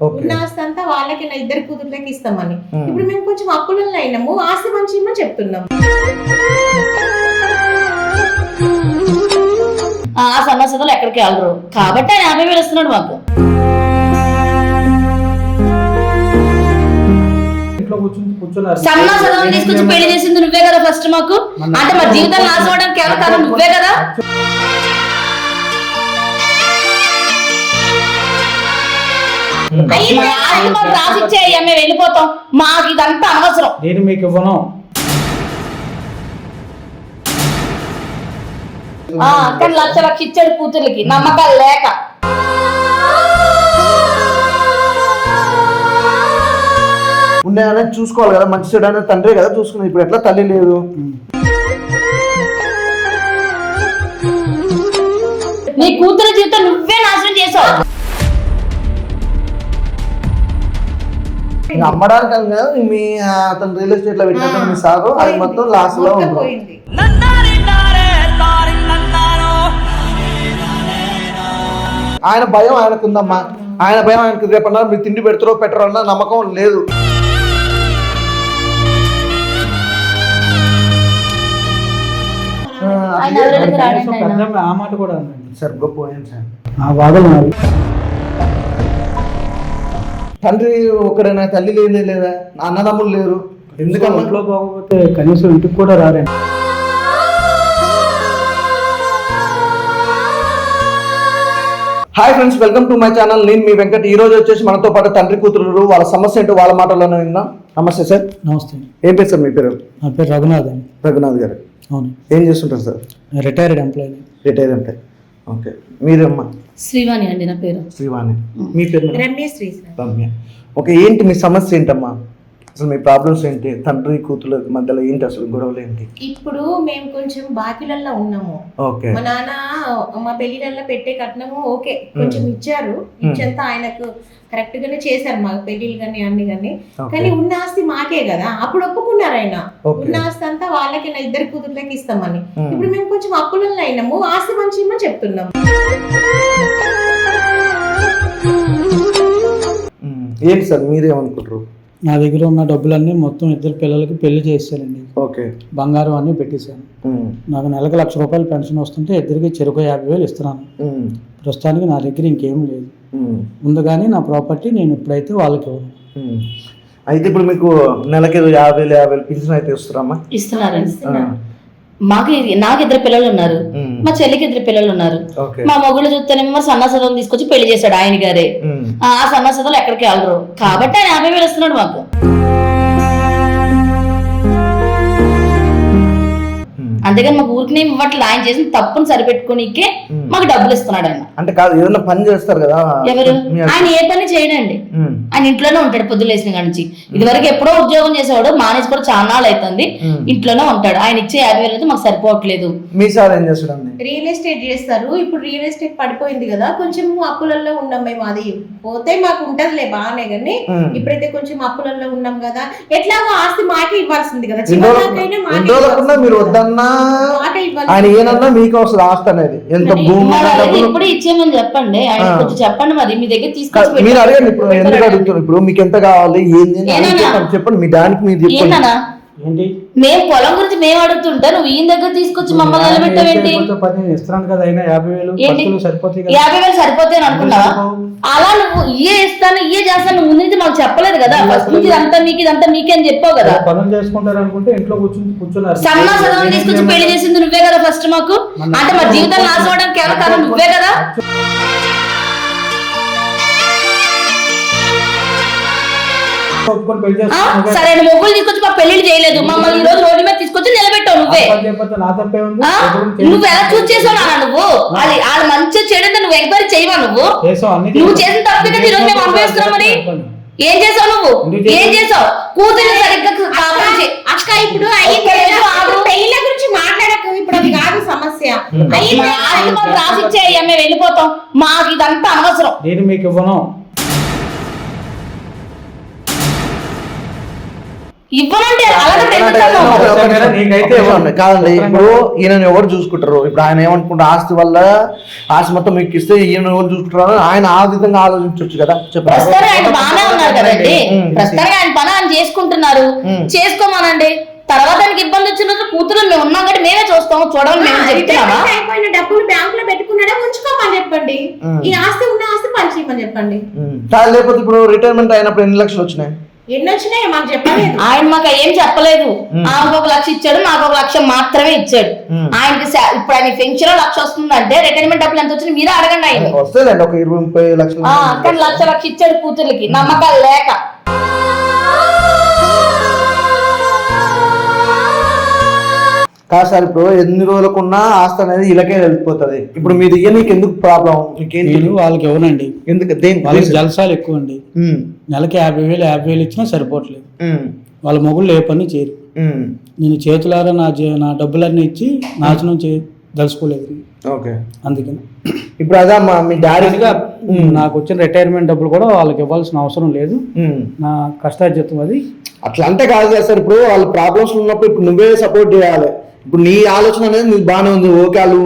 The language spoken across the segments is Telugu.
ఉన్న ఆస్తి అంతా వాళ్ళకి నా ఇద్దరు కూతుర్లకి ఇస్తామని. ఇప్పుడు మేము కొంచెం అప్పులలో అయినాము ఆస్తి మంచి చెప్తున్నాం. ఆ సమస్యలు ఎక్కడికి వెళ్ళరు. కాబట్టి ఆయన యాభై వేలు ఇస్తున్నాడు మాకు. ఇంట్లో కూర్చుని కూర్చున్నారు సన్నాసదం తీసుకొచ్చి పెళ్ళి చేసింది నువ్వే కదా ఫస్ట్ మాకు. అంటే మా జీవితాలు నాశనం అవడానికి ఎవరు కారణం నువ్వే కదా? రాసిచ్చేయ్యా మేము వెళ్ళిపోతాం. మాకు ఇదంతా అనవసరం. నేను మీకు ఇవ్వను. ఆ, కానీ లక్ష లక్ష ఇచ్చాడు కూతుర్లకి. నమ్మకాలు లేక. ఉండేదని చూసుకోవాలి కదా మంచి చెడు అనేది తండ్రి కదా చూసుకున్నది ఇప్పుడు ఎట్లా తల్లి లేదు? నీ కూతురు జీవితం నువ్వే నాశనం చేసావు. ఇంకా అమ్మడానికి కాదు మీ అతను రియల్ ఎస్టేట్లో పెట్టినట్టు మీ సారు అది మొత్తం లాస్లో పోయింది. ఆయన భయం ఆయనకు ఉందమ్మా ఆయన భయం ఆయనకు రేపన్నా మీరు తిండి పెడతారో పెట్టరో అన్న నమ్మకం లేదు. ఆ, మాట కూడా సార్ గొప్ప సార్ ఆ నావి తండ్రి ఒకడైనా తల్లి లేదే? లేదా అన్నదమ్ములు లేరు. ఎందుకమ్మా? ఇంట్లో పోకపోతే కనీసం ఇంటికి కూడా రారండి hi friends welcome to my channel నేను మీ వెంకట్. ఈ రోజు వచ్చేసి మనతో పాటు తండ్రి కూతురు వాళ్ళ సమస్య ఏంటో వాళ్ళ మాటల్లోనే విందాం. నమస్తే సార్. నమస్తే. ఏం పేరు సార్ మీ పేరు? నా పేరు రఘునాథ్ అండి. రఘునాథ్ గారు. అవును. ఏం చేస్తుంటారు సార్? Retired employee. రిటైర్ అంటే ఓకే. మీరమ్మా. శ్రీవాణి అండి నా పేరు. శ్రీవాణి. మీ పేరు? రమ్య శ్రీ రమ్య. ఓకే ఏంటి మీ సమస్య ఏంటమ్మా? అసలు మీ ప్రాబ్లమ్స్ ఏంటి? తండ్రి కూతురు మధ్యలో ఏంటి అసలు గొడవలు ఏంటి? ఇప్పుడు మేము కొంచెం బాకీలల్లో ఉన్నాము. ఓకే. మా నాన్న మా పెళ్ళిళ్ళల్లో పెట్టే కట్నము ఓకే కొంచెం ఇచ్చారు. ఇచ్చంతా ఆయనకు కరెక్ట్ గానే చేశారు మా పెళ్ళిళ్ళు కానీ అన్ని కానీ. కానీ ఉన్న ఆస్తి మాకే కదా. అప్పుడు ఒప్పుకున్నారు ఆయన. ఉన్న ఆస్తి అంతా వాళ్ళకి నా ఇద్దరు కూతుర్లకి ఇస్తామని. ఇప్పుడు మేము కొంచెం అప్పులలో అయినాము. ఆస్తి మంచి ఇమ్మని చెప్తున్నాం ఉమ్, ఏంటి సార్ మీరేమనుకుంటారు? నా దగ్గర ఉన్న డబ్బులన్నీ మొత్తం ఇద్దరు పిల్లలకి పెళ్ళి చేశానండి ఓకే. బంగారం అన్నీ పెట్టేశాను. నాకు నెలకు లక్ష రూపాయలు పెన్షన్ వస్తుంటే ఇద్దరికి చెరుకు యాభై వేలు ఇస్తున్నాను. ప్రస్తుతానికి నా దగ్గర ఇంకేం లేదు. ముందుగానే నా ప్రాపర్టీ నేను ఇప్పుడైతే వాళ్ళకి ఇవ్వను. అయితే ఇప్పుడు మీకు నెలకి యాభై వేలు యాభై వేలు పింఛన్ అయితే ఇస్తారమ్మా ఇస్తున్నారండి. ఆ, మాకు నాకు ఇద్దరు పిల్లలు ఉన్నారు. మా చెల్లికి ఇద్దరు పిల్లలు ఉన్నారు. మా మొగుళ్ళు చూస్తేనేమో సన్నాసదం తీసుకొచ్చి పెళ్ళి చేశాడు ఆయన గారే ఆ సన్నాసదలు ఎక్కడికి వెళ్ళరు. కాబట్టి ఆయన యాభై వేలు ఇస్తున్నాడు మాకు. అంతేగాని మాకు ఊరికి ఇవ్వట్లేదు ఆయన చేసిన తప్పును సరిపెట్టుకోనికే మాకు డబ్బులు ఇస్తున్నాడు ఆయన అంటే కాదు ఏదైనా పని చేస్తారు కదా. ఎవరు? ఆయన ఏ పని చేయడండి. ఆయన ఇంట్లోనే ఉంటాడు పొద్దున్న లేచిన నుంచి. ఇది వరకు ఎప్పుడో ఉద్యోగం చేసేవాడు మానేసి కూడా చాలా నాళ్ళు అవుతుంది. ఇంట్లోనే ఉంటాడు. ఆయన ఇచ్చే యాభై వేలు అయితే మాకు సరిపోవట్లేదు. మీ సార్ ఏం చేస్తాడండి? రియల్ ఎస్టేట్ చేస్తారు. ఇప్పుడు రియల్ ఎస్టేట్ పడిపోయింది కదా కొంచెం అప్పులలో ఉన్నాం మేము అది. పోతే మాకు ఉంటదిలే బాగానే కానీ. ఇప్పుడైతే కొంచెం అప్పులలో ఉన్నాం కదా. ఎట్లాగో ఆస్తి మాకే ఇవ్వాల్సింది కదా. రోజులకున్నా మీరు వద్దన్నా ఆయన ఏనన్నా మీకు వస్తుంది ఆస్తి అనేది ఎంత భూమి ఇప్పుడు ఇచ్చేయమని చెప్పండి. కొంచెం చెప్పండి మరి మీ దగ్గర తీసుకొచ్చి మీరు. అడగండి ఇప్పుడు ఎందుకు అడుగుతున్నారు? ఇప్పుడు మీకు ఎంత కావాలి ఏంది? చెప్పండి. మీ దానికి మీరు చెప్పండి. ఏంటి? మేము పొలం గురించి మేము అడుగుతుంటే నువ్వు ఈయన దగ్గర తీసుకొచ్చి మమ్మల్ని నిలబెట్టావేంటి? పది నేను ఇస్తున్నాను కదా అయినా యాభై వేలు ఏంటి? ఖర్చులు సరిపోతాయి కదా. యాభై వేలు సరిపోతాయి అని అనుకున్నావా? అలా నువ్వు ఇయే ఇస్తాను ఇయే చేస్తాను నువ్వు ముందు నుంచి మాకు చెప్పలేదు కదా. ఫస్ట్ నుంచి ఇదంతా మీకు ఇదంతా మీకే అని చెప్పావు కదా. పనులు చేసుకుంటారు అనుకుంటే ఇంట్లో కూర్చుని కూర్చున్నారు తీసుకొచ్చి పెళ్ళి చేసింది నువ్వే కదా ఫస్ట్ మాకు. అంటే మా జీవితాలు నాశనం అవడానికి కారణం నువ్వే కదా? పెళ్ళి సరైన మొగ్గులు తీసుకొచ్చి మా పెళ్ళిళ్ళు చేయలేదు. మమ్మల్ని ఈ రోజు రోడ్డు మీద తీసుకొచ్చి నిలబెట్టావు నువ్వే? నువ్వు ఎలా చూస్ చేసావు నాన్న నువ్వు? వాళ్ళు వాళ్ళ మంచి చెడు నువ్వు ఎంక్వైరీ చేయవా నువ్వు? నువ్వు చేసాం. చేసిన తప్పే కదా ఈరోజు మేము పంపేస్తున్నాం మరి? ఏం చేసావు నువ్వు? ఏం చేసావు? కూతురు సరిగ్గా అక్క ఇప్పుడు. పెళ్ళిళ్ళ గురించి మాట్లాడకు. ఇప్పుడు అది కాదు సమస్య. రాసిచ్చేయ్యా మేము వెళ్ళిపోతాం. మాకు ఇదంతా అనవసరం. నేను మీకు ఇవ్వను. కాదండి ఇప్పుడు ఈయన ఎవరు చూసుకుంటారు? ఇప్పుడు ఆయన ఏమనుకుంటారు? ఆస్తి వల్ల ఆస్తి మొత్తం మీకు ఇస్తే ఈయన ఎవరు చూసుకుంటారు? ఆయన ఆ విధంగా ఆలోచించవచ్చు కదా ఆయన చేసుకుంటున్నారు. చేసుకోమనండి. తర్వాత ఇబ్బంది వచ్చినప్పుడు కూతురు మేము ఉన్నాం కాబట్టి మేమే చూస్తాం చూడాలి మేము చెప్తున్నామా? అయిపోయిన డబ్బులు బ్యాంక్లో పెట్టుకున్నాడా ఉంచుకోమని చెప్పండి. ఈ ఆస్తి ఉన్న ఆస్తి పంచేయమని చెప్పండి. లేకపోతే ఇప్పుడు రిటైర్మెంట్ అయినప్పుడు ఎన్ని లక్షలు వచ్చినాయి? ఎన్ని వచ్చినాయి మాకు చెప్పలేదు. ఆయన మాకు ఏం చెప్పలేదు. ఆమెకు ఒక లక్ష ఇచ్చాడు మాకు ఒక లక్ష మాత్రమే ఇచ్చాడు. ఆయనకి ఇప్పుడు ఆయన పెన్షన్ లక్ష వస్తుందంటే రిటైర్మెంట్ డబ్బులు ఎంత వచ్చింది మీరే అడగండి ఆయన వస్తేలేండి ఒక ఇరవై ముప్పై లక్షలు కానీ లక్ష లక్ష ఇచ్చాడు కూతుర్లకి. నమ్మకాలు లేక. కాదు సార్ ఇప్పుడు ఎన్ని రోజులకున్నా ఆస్తి అనేది ఇలాగే వెళ్ళిపోతుంది. ఇప్పుడు మీరు ఇయ్య నీకు ఎందుకు ప్రాబ్లం నేను వాళ్ళకి ఇవ్వనండి ఎందుకు? దేని వాళ్ళకి జలసాలు ఎక్కువ అండి నెలకి యాభై వేలు యాభై వేలు ఇచ్చినా సరిపోవట్లేదు. వాళ్ళ మొగుళ్ళు ఏ పని చేయరు. నేను చేతులారా నా నా డబ్బులన్నీ ఇచ్చి నాశనం చే దలుచుకోలేదు ఓకే. అందుకని. ఇప్పుడు అదే మీ డాడీ డాడీగా నాకు వచ్చిన రిటైర్మెంట్ డబ్బులు కూడా వాళ్ళకి ఇవ్వాల్సిన అవసరం లేదు. నా కష్టార్జితం అది. అట్లా అంటే కాదు కదా సార్ ఇప్పుడు వాళ్ళ ప్రాబ్లమ్స్ ఉన్నప్పుడు ఇప్పుడు నువ్వే సపోర్ట్ చేయాలి. ఇప్పుడు నీ ఆలోచన అనేది నీకు బాగానే ఉంది. ఓకే వాళ్ళు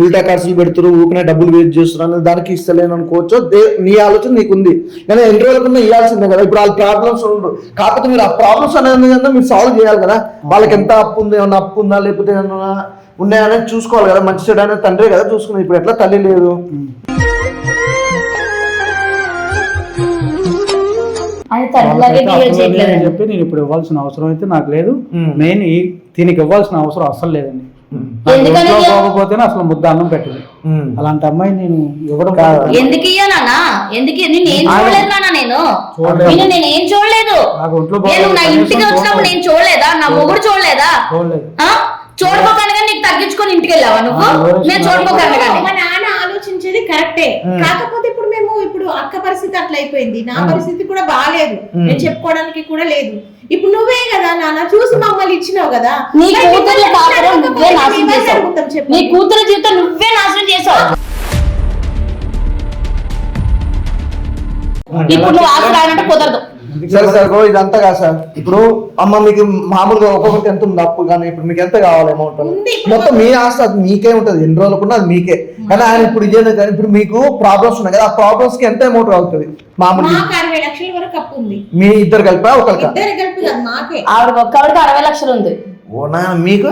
ఉల్టా ఖర్చులు పెడుతురు ఊకనే డబ్బులు వేస్ట్ చేస్తున్నారు అనేది దానికి ఇస్తలేను అనుకోవచ్చు. దే- నీ ఆలోచన నీకు ఉంది. కానీ ఎన్ని రోజులకున్నా ఇవ్వాల్సిందే కదా. ఇప్పుడు వాళ్ళ ప్రాబ్లమ్స్ ఉండరు కాకపోతే మీరు ఆ ప్రాబ్లమ్స్ అనేది కన్నా మీరు సాల్వ్ చేయాలి కదా. వాళ్ళకి ఎంత అప్పు ఉంది ఏమన్నా అప్పు ఉందా లేకపోతే ఏమన్నా ఉన్నాయనేది చూసుకోవాలి కదా. మంచి చెడు అనేది తండ్రే కదా చూసుకుని ఇప్పుడు ఎట్లా తల్లి లేదు? ఆయన తనలాగే వాళ్ళకైతే బిహేవ్ అప్పులు అని చేయట్లేదు చెప్పి నేను ఇప్పుడు ఇవ్వాల్సిన అవసరం అయితే నాకు లేదు. మెయిన్ ఈ దీనికి ఇవ్వాల్సిన అవసరం అస్సలు లేదండి. పోకపోతేనే అసలు ముద్ద అన్నం పెట్టదు. అలాంటి అమ్మాయి నేను ఇవ్వడం కాదు. ఎందుకు ఇయ్యానా ఎందుకు నేను ఏం చూడలేదు నాన్న నేను. నేను నేను ఏం చూడలేదు? నాకు ఒంట్లో నేను నా. ఇంటికి వచ్చినప్పుడు నేను చూడలేదా? నా మొగుడు చూడలేదా? చూడలేదు. ఆ? చూడకోకుండా నీకు తగ్గించుకొని ఇంటికి వెళ్ళావా నువ్వు? నేను చూడకోకుండా మా నాన్న ఆలోచించేది కరెక్టే. కాకపోతే ఇప్పుడు అక్క పరిస్థితి అట్లా అయిపోయింది నా పరిస్థితి కూడా బాగాలేదు నేను చెప్పుకోవడానికి కూడా లేదు. ఇప్పుడు నువ్వే కదా నాన్న చూసి మమ్మల్ని ఇచ్చినావు కదా. నీ కూతురు కాపురం నువ్వే నాశనం చేసావు. నీ కూతురు జీవితం నువ్వే నాశనం చేసావు ఇప్పుడు నువ్వు ఆశ రాయాలంటే కుదరదు. సరే సార్ గో ఇదంతా కాదు సార్. ఇప్పుడు అమ్మ మీకు మామూలుగా ఒక్కొక్కటి ఎంత ఉంది అప్పు? కానీ ఇప్పుడు మీకు ఎంత కావాలి అమౌంట్ మొత్తం మీ ఆస్తి అది మీకే ఉంటది. ఎన్ని రోజులకున్నా అది మీకే. కానీ ఆయన ఇప్పుడు ఇదే కానీ ఇప్పుడు మీకు ప్రాబ్లమ్స్ ఉన్నాయి కదా ఆ ప్రాబ్లమ్స్కి ఎంత అమౌంట్ అవుతుంది మామూలుగా. మాకు అరవై లక్షల వరకు అప్పు ఉంది. మీ ఇద్దరు కలిపా ఒకరికా? ఇద్దరు కలిపి కాదు మాకే. ఆవిడ అరవై లక్షలు ఉంది. ఓ నా మీకు?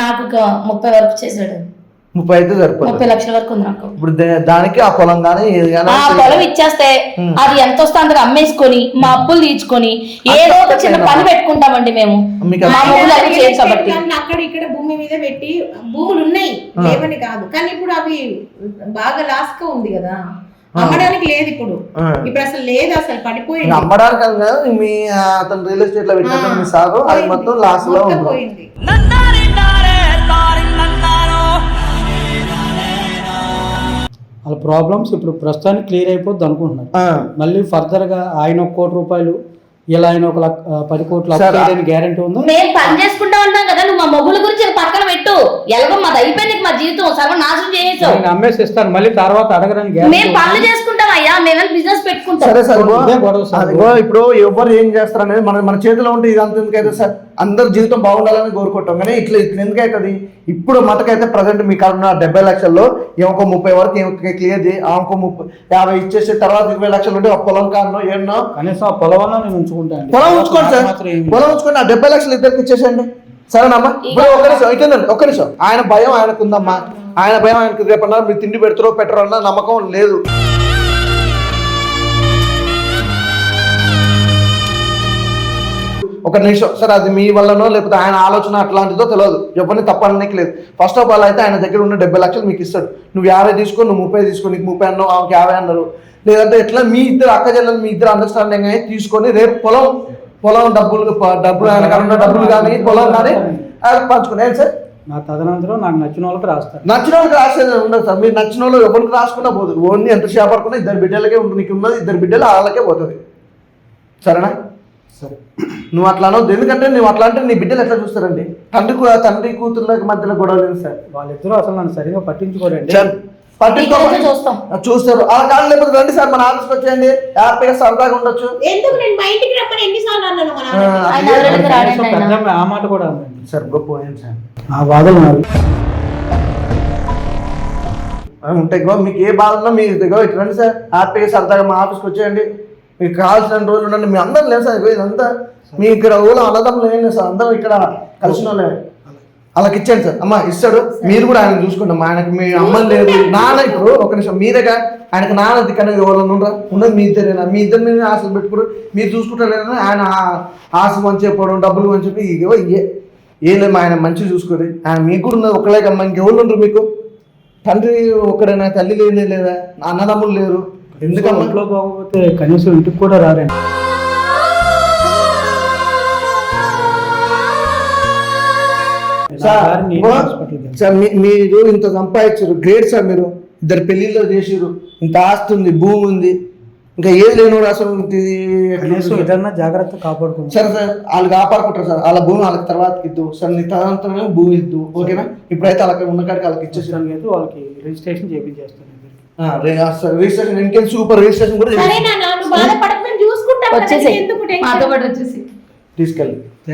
నాకు ఒక ముప్పై వరకు చేశాడు. ముప్పై అయితే సరిపోతుంది. ముప్పై లక్షల వరకు ఉంది నాకు. ఇప్పుడు దానికి ఆ పొలం కానీ ఏది కానీ ఆ పొలం ఇచ్చేస్తే అది ఎంత వస్తే అమ్మేసుకొని మా అప్పులు తీర్చుకొని ఏదో ఒక చిన్న పని పెట్టుకుంటామండి మేము. మా కాబట్టి. అక్కడ ఇక్కడ భూమి మీద పెట్టి భూములు ఉన్నాయి లేవని కాదు. కానీ ఇప్పుడు అవి బాగా లాస్గా ఉంది కదా. అమ్మడానికి లేదు ఇప్పుడు. ఇప్పుడు అసలు లేదు అసలు పడిపోయింది. అమ్మడానికి కాదు మీ అతను రియల్ ఎస్టేట్లో పెట్టిన మీ సాగు అది. మొత్తం లాస్లో ఉంది. వాళ్ళ ప్రాబ్లమ్స్ ఇప్పుడు ప్రస్తుతానికి క్లియర్ అయిపోద్ది అనుకుంటున్నారు ఆ. మళ్ళీ ఫర్దర్గా ఆయన ఒక కోటి రూపాయలు ఇలా ఆయన ఒక పది కోట్లు గ్యారంటీ ఉందా? మేము పని చేసుకుంటా ఉంటాం కదా నువ్వు మా మొగుల గురించి పక్కన పెట్టు. ఎలాగో మాది అయిపోయింది మా జీవితం సర్వం నాశనం చేసేసావు. నేను అమ్మేసి ఇస్తాను మళ్ళీ తర్వాత అడగడానికి మేము పనులు చేసుకుంటాం అయ్యా మేము బిజినెస్ పెట్టుకుంటాం. సరే సార్. ఇప్పుడు ఎవరు ఏం చేస్తారు అనేది మన మన చేతిలో ఉంటే ఇది అంత ఎందుకైతే సార్? అందరు జీవితం బాగుండాలని కోరుకుంటాం. కానీ ఇట్లా ఇట్లా ఎందుకు అవుతుంది? ఇప్పుడు మటుకైతే ప్రజెంట్ మీకు ఉన్న డెబ్బై లక్షల్లో ఇంకో ముప్పై వరకు ఇంకొక క్లియర్ చేయి? ఆ ఇంకో ముప్పై యాభై ఇచ్చేసి తర్వాత ఇరవై లక్షలు ఉంటే ఒక పొలం కారణం ఏమో కనీసం ఆ పొలం అన్నా నేను ఉంచుకుంటాను పొలం ఉంచుకోండి సార్. ఏమి పొలం ఉంచుకోండి ఆ డెబ్బై లక్షలు ఇద్దరికి ఇచ్చేసేయండి. సరేనమ్మా? ఇప్పుడు ఒక్క నిమిషం అయితేనండి ఒక్క నిమిషం. ఆయన భయం ఆయనకు ఉందమ్మా ఆయన భయం ఆయనకు రేపన్నా మీరు తిండి పెడతారో పెట్టరో అన్న నమ్మకం లేదు. ఒక నిమిషం. సార్ అది మీ వల్లనో లేకపోతే ఆయన ఆలోచన అట్లాంటిదో తెలియదు ఎవరిని తప్పనడానికి లేదు. ఫస్ట్ ఆఫ్ ఆల్ అయితే ఆయన దగ్గర ఉన్న డెబ్బై లక్షలు మీకు ఇస్తాడు. నువ్వు యాభై తీసుకో నువ్వు ముప్పై తీసుకో నీకు ముప్పై అన్నావు ఆమెకి యాభై అన్నారు. లేదంటే ఎట్లా మీ ఇద్దరు అక్క చెల్లెలు మీ ఇద్దరు అండర్స్టాండింగ్ అయ్యి తీసుకొని రేపు పొలం పొలం డబ్బులు డబ్బులు ఆయన కాకుండా డబ్బులు కానీ పొలం కానీ పంచుకుని ఏంటి సార్? నా తదనంతరం నాకు నచ్చిన వాళ్ళకి రాస్తాను నచ్చిన వాళ్ళకి రాసేది ఉండదు సార్. మీరు నచ్చిన వాళ్ళు ఎవరికి రాసుకున్నా పోతుంది ఓన్లీ ఎంత చేపడుకున్నా ఇద్దరు బిడ్డలకే ఉంటుంది నీకు ఉన్నది ఇద్దరు బిడ్డలు వాళ్ళకే పోతుంది. సరేనా? సరే. నువ్వు అట్లా అనవద్దు ఎందుకంటే నువ్వు అట్లా అంటే నీ బిడ్డలు ఎట్లా చూస్తారండి? తండ్రి కూ- తండ్రి కూతుర్ల మధ్యలో గొడవ లేదు సార్? వాళ్ళిద్దరూ అసలు నన్ను సరిగా పట్టించుకోరండి. సార్ పట్టించుకోమని చూస్తాం. చూస్తారు. అలా కాదు లేకపోతే రండి సార్ మన ఆఫీస్కి వచ్చేయండి. హ్యాపీగా సరదాగా ఉండొచ్చు. ఎందుకు నేను మా ఇంటికి రమ్మని ఎన్నిసార్లు అన్నాను మా ఆ, నాన్న ఆయన అట్లే- ఎవరైనా రాడండి కనీసం ఆయన. పెద్ద ఆ మాట కూడా అనండి. సార్ గొప్ప సార్? ఆ బాధలు నావి ఆ, ఉంటాయి గో మీకు ఏ బాధ ఉన్నా మీరు ఇదిగో ఇటు రండి సార్. హ్యాపీగా సరదాగా మా ఆఫీస్కి వచ్చేయండి. మీకు కావాల్సిన రోజులు ఉండండి. మీ అందరం లేదు సార్. ఇదంతా. మీ ఇక్కడ ఊళ్ళో అన్నదమ్ములు ఏం లేదు సార్. అందరం ఇక్కడ కలిసిన వాళ్ళే అలాగ ఇచ్చాడు సార్. అమ్మ ఇస్తాడు. మీరు కూడా ఆయన చూసుకోండి అమ్మా. ఆయనకు మీ అమ్మ లేదు. నాన్న ఇప్పుడు ఒక నిమిషం మీరేగా ఆయనకు నాన్న దిక్కనే ఎవరు ఉండరా ఉండదు మీ ఇద్దరేనా మీ ఇద్దరు మీద ఆశలు పెట్టుకుని మీరు చూసుకుంటారేనా ఆయన ఆశ మంచి చెప్పడం డబ్బులు మంచి చెప్పి ఇగో ఇయ్యే. ఏం లేదు ఆయన మంచిగా చూసుకోరు. ఆయన మీకు కూడా ఉన్నది ఒకలేకమ్మా అమ్మ ఇంకెవరు ఉండరు మీకు? తండ్రి ఒకడైనా తల్లి లేనే లేదా? అన్నదమ్ములు లేరు. ఎందుకమ్మా ఇంట్లో కనీసం ఇంటికి కూడా రారండి సార్ సార్ మీరు ఇంత సంపాదించారు. గ్రేట్ సార్ మీరు. ఇద్దరు పెళ్ళిళ్ళు చేసిరు ఇంత ఆస్తి ఉంది భూమి ఉంది. ఇంకా ఏది లేను అసలు ఏదన్నా జాగ్రత్త కాపాడుకుంటాం సరే సార్ వాళ్ళు కాపాడుకుంటారు సార్. వాళ్ళ భూమి వాళ్ళకి తర్వాత ఇద్దు. సార్ నీ తదనంతరమే భూమి ఇద్దు. ఓకేనా? ఇప్పుడైతే వాళ్ళకి ఉన్న కాడికి వాళ్ళకి ఇచ్చేసి ప్రస్తుతానికి అయితే వాళ్ళకి రిజిస్ట్రేషన్ చేయించేస్తాను రిజిస్ట్రేషన్ ఇంకేం సూపర్ రిజిస్ట్రేషన్ కూడా సరే చేసి నాన్న నువ్వు బాధపడక చూసుకుంటాం కదా, వచ్చేసి ఎందుకు మాతో టెన్షన్ పాటు వచ్చేసి తీసుకెళ్ళి.